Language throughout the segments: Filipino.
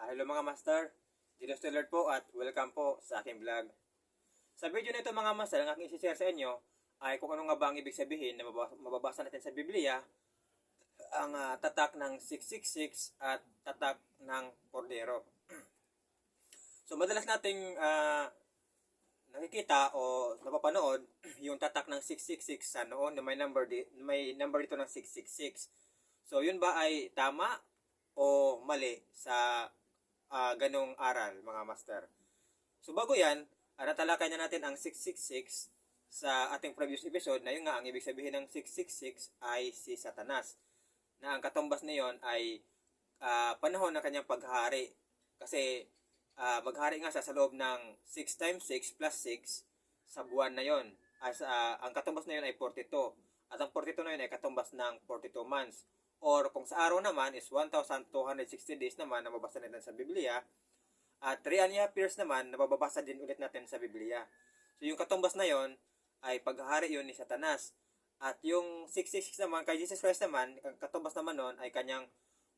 Ah, hello mga master, Dino Stellar po at welcome po sa aking vlog. Sa video na ito mga master, ang aking isi-share sa inyo ay kung ano nga ba ang ibig sabihin na mababa- mababasa natin sa Biblia, ang ah, tatak ng 666 at tatak ng kordero. so madalas nating ah, nakikita o napapanood yung tatak ng 666 sa noon na may number di, may number dito ng 666. So yun ba ay tama o mali sa ah, ganong aral mga master? So bago yan, uh, natalakay na natin ang 666 sa ating previous episode na yun nga ang ibig sabihin ng 666 ay si Satanas na ang katumbas niyon ay ah, panahon ng kanyang paghari kasi ah, maghari nga siya sa loob ng 6 times 6 plus 6 sa buwan na yon. As ah, ang katumbas na yon ay 42 at ang 42 na yon ay katumbas ng 42 months or kung sa araw naman is 1,260 days naman na mabasa natin sa Biblia at 3 and a half years naman na mababasa din ulit natin sa Biblia. So yung katumbas na yon ay paghahari yon ni Satanas. At yung 666 naman, kay Jesus Christ naman, ang katumbas naman nun ay kanyang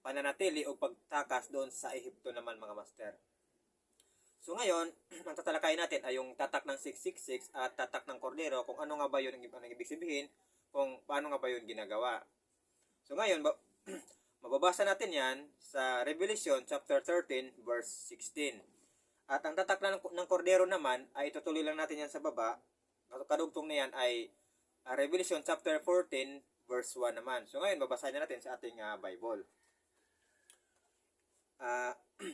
pananatili o pagtakas doon sa Ehipto naman mga master. So ngayon, ang tatalakayin natin ay yung tatak ng 666 at tatak ng kordero, kung ano nga ba yun ang, ang ibig sabihin, kung paano nga ba yun ginagawa. So ngayon, ba- mababasa natin yan sa Revelation chapter 13 verse 16. At ang tatak ng, ng kordero naman ay itutuloy lang natin yan sa baba. Kadugtong na yan ay uh, Revelation chapter 14 verse 1 naman. So ngayon, babasahin na natin sa ating uh, Bible. Ah,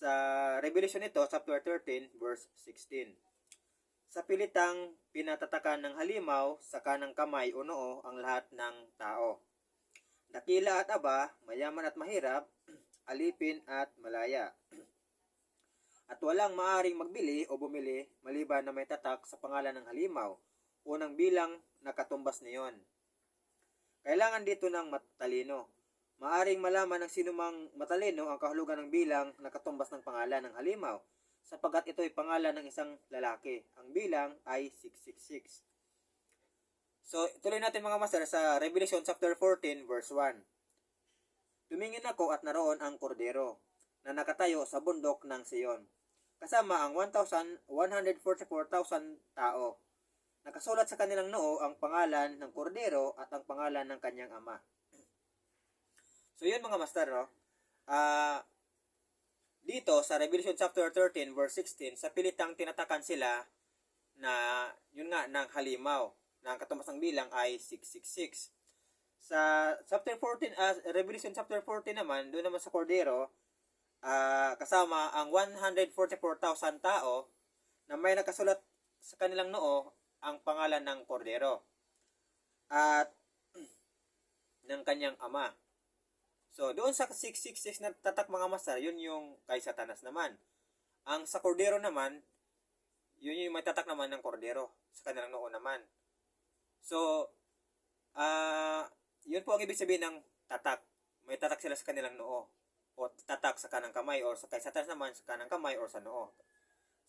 sa Revelation ito, chapter 13, verse 16. Sa pilitang pinatatakan ng halimaw sa kanang kamay o noo ang lahat ng tao. Dakila at aba, mayaman at mahirap, alipin at malaya. At walang maaring magbili o bumili maliban na may tatak sa pangalan ng halimaw, unang bilang na katumbas niyon. Kailangan dito ng matalino. Maaring malaman ng sinumang matalino ang kahulugan ng bilang na katumbas ng pangalan ng halimaw, sapagat ito ay pangalan ng isang lalaki. Ang bilang ay 666. So, tuloy natin mga master sa Revelation chapter 14 verse 1. Tumingin ako at naroon ang kordero na nakatayo sa bundok ng Sion. Kasama ang 1,144,000 tao. Nakasulat sa kanilang noo ang pangalan ng kordero at ang pangalan ng kanyang ama. So yun mga master, no? Ah, dito sa Revelation chapter 13 verse 16, sa pilitang tinatakan sila na yun nga ng halimaw ang katumbas ng bilang ay 666. Sa chapter 14, ah, Revelation chapter 14 naman, doon naman sa Cordero, ah, kasama ang 144,000 tao na may nakasulat sa kanilang noo ang pangalan ng Cordero at ng kanyang ama. So, doon sa 666 na tatak mga master, yun yung kay Satanas naman. Ang sa Cordero naman, yun yung may tatak naman ng Cordero sa kanilang noo naman. So, ah yun po ang ibig sabihin ng tatak. May tatak sila sa kanilang noo. O tatak sa kanang kamay or sa kay Satanas naman sa kanang kamay or sa noo.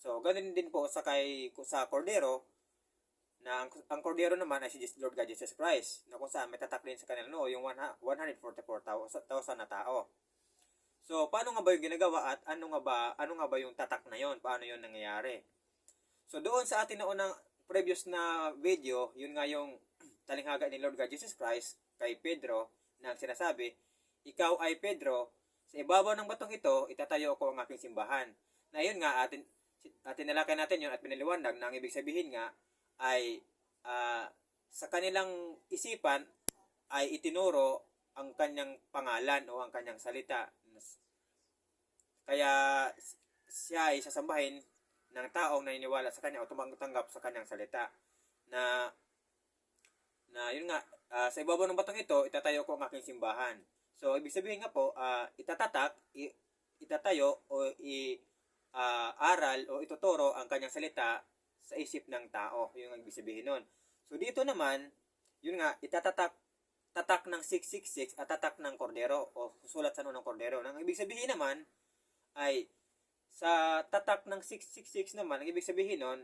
So, ganun din po sa kay sa Cordero na ang, ang Cordero naman ay si Lord God Jesus Christ na kung saan may tatak din sa kanilang noo yung 144,000 na tao. So, paano nga ba yung ginagawa at ano nga ba, ano nga ba yung tatak na yon? Paano yon nangyayari? So, doon sa ating naunang previous na video, yun nga yung talinghaga ni Lord God Jesus Christ kay Pedro na sinasabi, Ikaw ay Pedro, sa ibabaw ng batong ito, itatayo ko ang aking simbahan. Na yun nga, atin, atin nalakay natin yun at pinaliwanag na ang ibig sabihin nga ay ah, sa kanilang isipan ay itinuro ang kanyang pangalan o ang kanyang salita. Kaya siya ay sasambahin ng taong naniniwala sa kanya o tumanggap sa kanyang salita na na yun nga ah, sa ibabaw ng batong ito itatayo ko ang aking simbahan. So ibig sabihin nga po ah, itatatak, i- itatayo o i ah, aral o ituturo ang kanyang salita sa isip ng tao. Yun ang ibig sabihin nun. So dito naman, yun nga, itatatak tatak ng 666 at tatak ng kordero o susulat sa ng kordero. Ang ibig sabihin naman ay sa tatak ng 666 naman, ang ibig sabihin nun,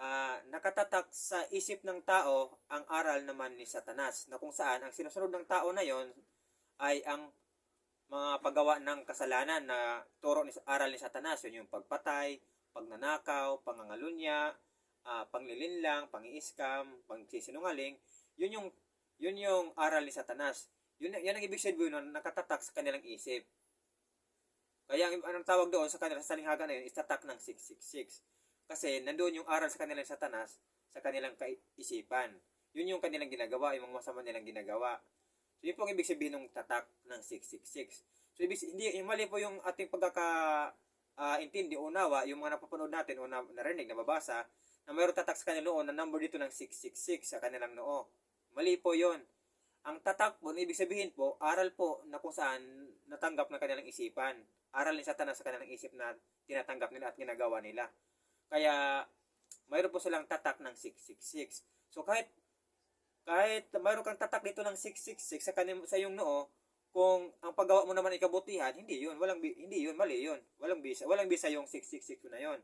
ah, nakatatak sa isip ng tao ang aral naman ni Satanas na kung saan ang sinusunod ng tao na yon ay ang mga paggawa ng kasalanan na turo ni aral ni Satanas, yun yung pagpatay, pagnanakaw, pangangalunya, ah, panglilinlang, pangiiskam, pagsisinungaling, yun yung yun yung aral ni Satanas. Yun, yan ang ibig sabihin nun, nakatatak sa kanilang isip. Kaya ang anong tawag doon sa kanila sa talinghaga na yun is tatak ng 666. Kasi nandoon yung aral sa kanilang satanas sa kanilang kaisipan. Yun yung kanilang ginagawa, yung mga masama nilang ginagawa. So yun po ang ibig sabihin ng tatak ng 666. So ibig hindi yung mali po yung ating pagkaka ah, o unawa, yung mga napapanood natin o na, narinig, nababasa, na mayroong tatak sa kanilang noo na number dito ng 666 sa kanilang noo. Mali po yon. Ang tatak po, ibig sabihin po, aral po na kung saan natanggap ng kanilang isipan. Aral ni Satanas sa kanilang isip na tinatanggap nila at ginagawa nila. Kaya, mayroon po silang tatak ng 666. So, kahit kahit mayroon kang tatak dito ng 666 sa kanim sa iyong noo, kung ang paggawa mo naman ay kabutihan, hindi yun, walang hindi yun, mali yun. Walang bisa, walang bisa yung 666 na yun.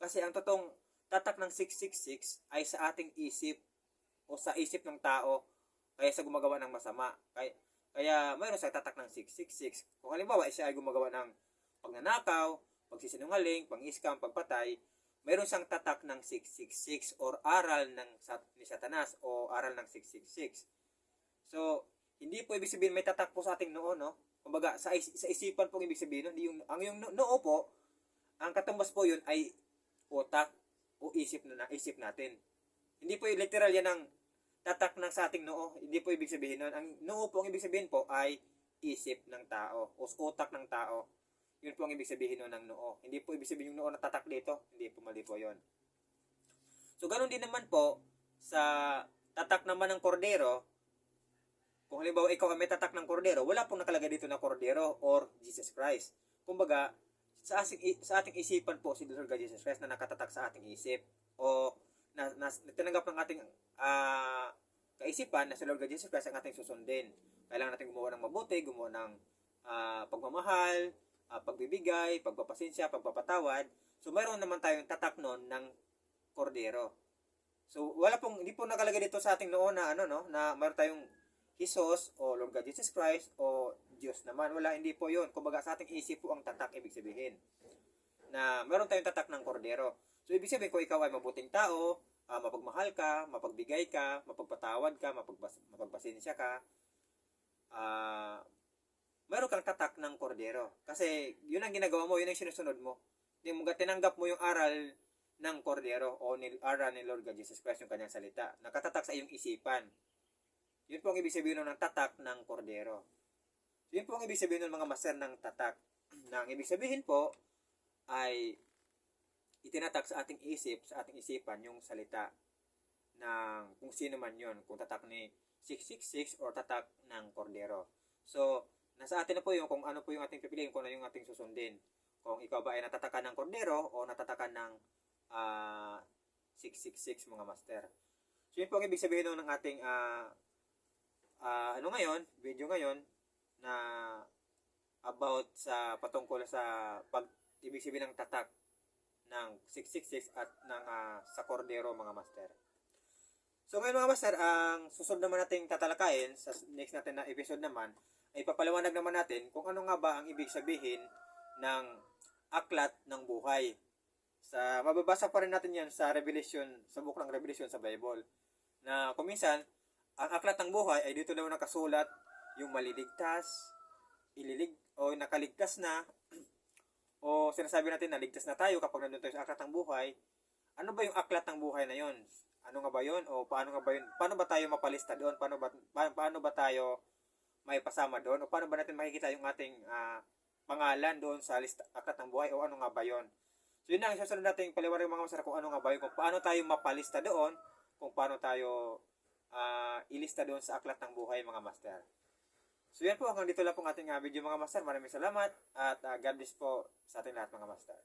Kasi ang totoong tatak ng 666 ay sa ating isip o sa isip ng tao kaya sa gumagawa ng masama. Kaya, kaya mayroon sa tatak ng 666. Kung halimbawa siya ay gumagawa ng pagnanakaw, pagsisinungaling, pangiskam, pagpatay, mayroon siyang tatak ng 666 or aral ng ni Satanas o aral ng 666. So, hindi po ibig sabihin may tatak po sa ating noo, no? Kumbaga, sa, is- sa isipan po ibig sabihin, hindi yung, ang yung no- noo po, ang katumbas po yun ay utak o isip na, isip natin. Hindi po literal yan ang tatak ng sa ating noo. Hindi po ibig sabihin nun. Ang noo po, ang ibig sabihin po ay isip ng tao o utak ng tao. Yun po ang ibig sabihin nun ng noo. Hindi po ibig sabihin yung noo na tatak dito. Hindi po mali po yun. So, ganun din naman po sa tatak naman ng kordero. Kung halimbawa ikaw ay may tatak ng kordero, wala pong nakalagay dito na kordero or Jesus Christ. Kumbaga, sa ating, sa ating isipan po si Lord God Jesus Christ na nakatatak sa ating isip o na, na, na tinanggap ng ating ah, kaisipan na si Lord God Jesus Christ ang ating susundin. Kailangan natin gumawa ng mabuti, gumawa ng ah, pagmamahal, ah, pagbibigay, pagpapasensya, pagpapatawad. So mayroon naman tayong tatak noon ng kordero. So wala pong hindi po nakalagay dito sa ating noon na ano no, na mayroon tayong Jesus o Lord God Jesus Christ o Diyos naman. Wala, hindi po yun. Kumbaga sa ating isip po ang tatak ibig sabihin. Na meron tayong tatak ng kordero. So ibig sabihin kung ikaw ay mabuting tao, ah, mapagmahal ka, mapagbigay ka, mapagpatawad ka, mapagbas, mapagpasensya ka, ah, meron kang tatak ng kordero. Kasi yun ang ginagawa mo, yun ang sinusunod mo. Hindi mo tinanggap mo yung aral ng kordero o ni, aral ni Lord God Jesus Christ yung kanyang salita. Nakatatak sa iyong isipan. Yun po ang ibig sabihin ng tatak ng kordero. Yun po ang ibig sabihin ng mga master ng tatak. Na ang ibig sabihin po ay itinatak sa ating isip, sa ating isipan yung salita ng kung sino man yun, kung tatak ni 666 or tatak ng kordero. So, nasa atin na po yung kung ano po yung ating pipiliin, kung ano yung ating susundin. Kung ikaw ba ay natatakan ng kordero o natatakan ng ah, 666 mga master. So, yun po ang ibig sabihin ng ating ah, ah, ano ngayon, video ngayon, na about sa patungkol sa pag ibig sabihin ng tatak ng 666 at ng ah, sa Cordero mga master. So ngayon mga master, ang susunod naman nating tatalakayin sa next natin na episode naman ay papaliwanag naman natin kung ano nga ba ang ibig sabihin ng aklat ng buhay. Sa mababasa pa rin natin 'yan sa Revelation, sa book ng Revelation sa Bible. Na kuminsan ang aklat ng buhay ay dito daw nakasulat yung maliligtas, ililig o nakaligtas na o sinasabi natin na ligtas na tayo kapag nandun tayo sa aklat ng buhay. Ano ba yung aklat ng buhay na yon? Ano nga ba yon? O paano nga ba yun? Paano ba tayo mapalista doon? Paano ba, pa- paano ba tayo may pasama doon? O paano ba natin makikita yung ating ah, pangalan doon sa lista, aklat ng buhay? O ano nga ba yon? So yun ang susunod natin paliwanag mga masarap kung ano nga ba yun. Kung paano tayo mapalista doon. Kung paano tayo ah, ilista doon sa aklat ng buhay mga master. So yan po, hanggang dito lang po ating ah, video mga master. Maraming salamat at ah, God bless po sa ating lahat mga master.